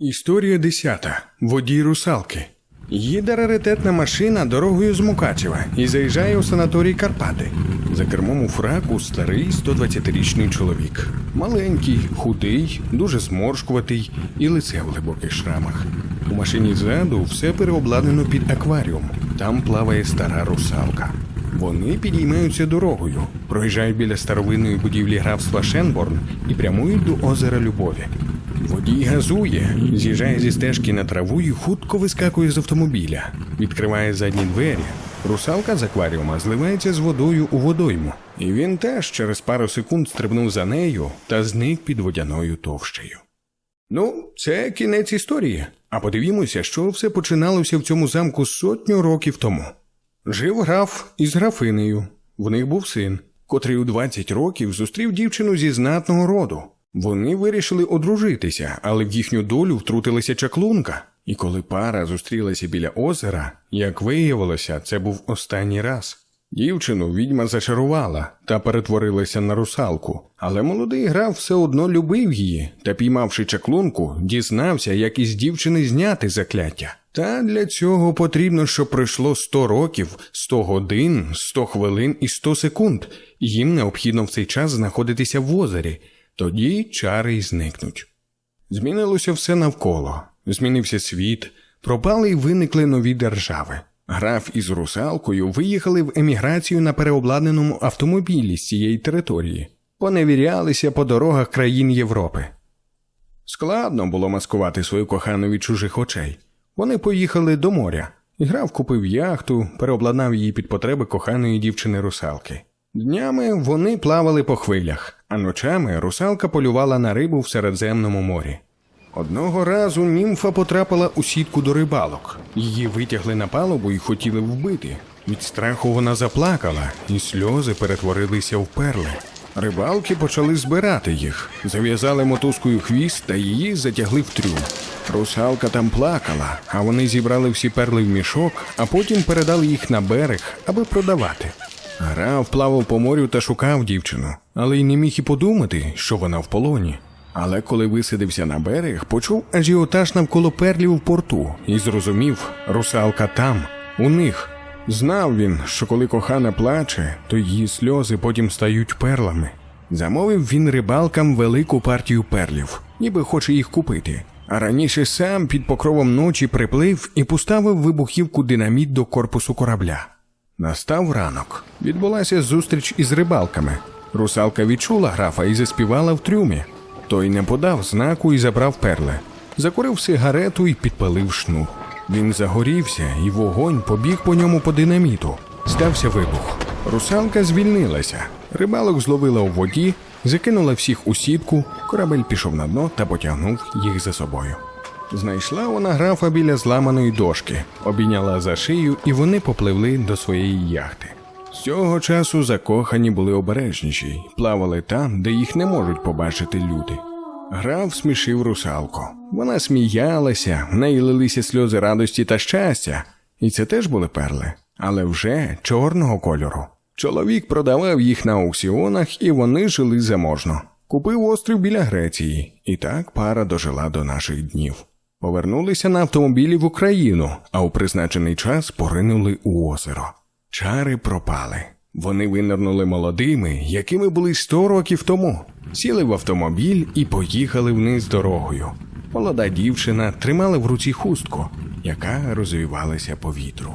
Історія десята. Водій русалки. Їде раритетна машина дорогою з Мукачева і заїжджає у санаторій Карпати. За кермом у фраку старий 120-річний чоловік. Маленький, худий, дуже зморшкуватий і лице в глибоких шрамах. У машині ззаду все переобладнано під акваріум. Там плаває стара русалка. Вони підіймаються дорогою, проїжджають біля старовинної будівлі графства Шенборн і прямують до озера Любові. Водій газує, з'їжджає зі стежки на траву і хутко вискакує з автомобіля, відкриває задні двері. Русалка з акваріума зливається з водою у водойму, і він теж через пару секунд стрибнув за нею та зник під водяною товщею. Ну, це кінець історії. А подивімося, що все починалося в цьому замку сотню років тому. Жив граф із графинею. В них був син, котрий у 20 років зустрів дівчину зі знатного роду. Вони вирішили одружитися, але в їхню долю втрутилася чаклунка. І коли пара зустрілася біля озера, як виявилося, це був останній раз. Дівчину відьма зачарувала та перетворилася на русалку, але молодий граф все одно любив її та, піймавши чаклунку, дізнався, як із дівчини зняти закляття. Та для цього потрібно, щоб пройшло 100 років, 100 годин, 100 хвилин і 100 секунд. Їм необхідно в цей час знаходитися в озері, тоді чари й зникнуть. Змінилося все навколо. Змінився світ, пропали й виникли нові держави. Граф із русалкою виїхали в еміграцію на переобладнаному автомобілі з цієї території, поневірялися по дорогах країн Європи. Складно було маскувати свою кохану від чужих очей. Вони поїхали до моря. і Граф купив яхту, переобладнав її під потреби коханої дівчини русалки. Днями вони плавали по хвилях, а ночами русалка полювала на рибу в Середземному морі. Одного разу німфа потрапила у сітку до рибалок. Її витягли на палубу і хотіли вбити. Від страху вона заплакала, і сльози перетворилися в перли. Рибалки почали збирати їх, зав'язали мотузкою хвіст та її затягли в трюм. Русалка там плакала, а вони зібрали всі перли в мішок, а потім передали їх на берег, аби продавати. Граф плавав по морю та шукав дівчину, але й не міг і подумати, що вона в полоні. Але коли висадився на берег, почув ажіотаж навколо перлів в порту і зрозумів, русалка там, у них. Знав він, що коли кохана плаче, то її сльози потім стають перлами. Замовив він рибалкам велику партію перлів, ніби хоче їх купити. А раніше сам під покровом ночі приплив і поставив вибухівку динаміт до корпусу корабля. Настав ранок. Відбулася зустріч із рибалками. Русалка відчула графа і заспівала в трюмі. Той не подав знаку і забрав перли. Закурив сигарету і підпалив шнур. Він загорівся, і вогонь побіг по ньому по динаміту. Стався вибух. Русалка звільнилася. Рибалок зловила у воді, закинула всіх у сітку, корабель пішов на дно та потягнув їх за собою. Знайшла вона графа біля зламаної дошки, обійняла за шию, і вони попливли до своєї яхти. З цього часу закохані були обережніші, плавали там, де їх не можуть побачити люди. Граф смішив русалку. Вона сміялася, в неї лилися сльози радості та щастя, і це теж були перли, але вже чорного кольору. Чоловік продавав їх на аукціонах, і вони жили заможно. Купив острів біля Греції, і так пара дожила до наших днів. Повернулися на автомобілі в Україну, а у призначений час поринули у озеро. Чари пропали. Вони винирнули молодими, якими були сто років тому. Сіли в автомобіль і поїхали вниз дорогою. Молода дівчина тримала в руці хустку, яка розвівалася по вітру.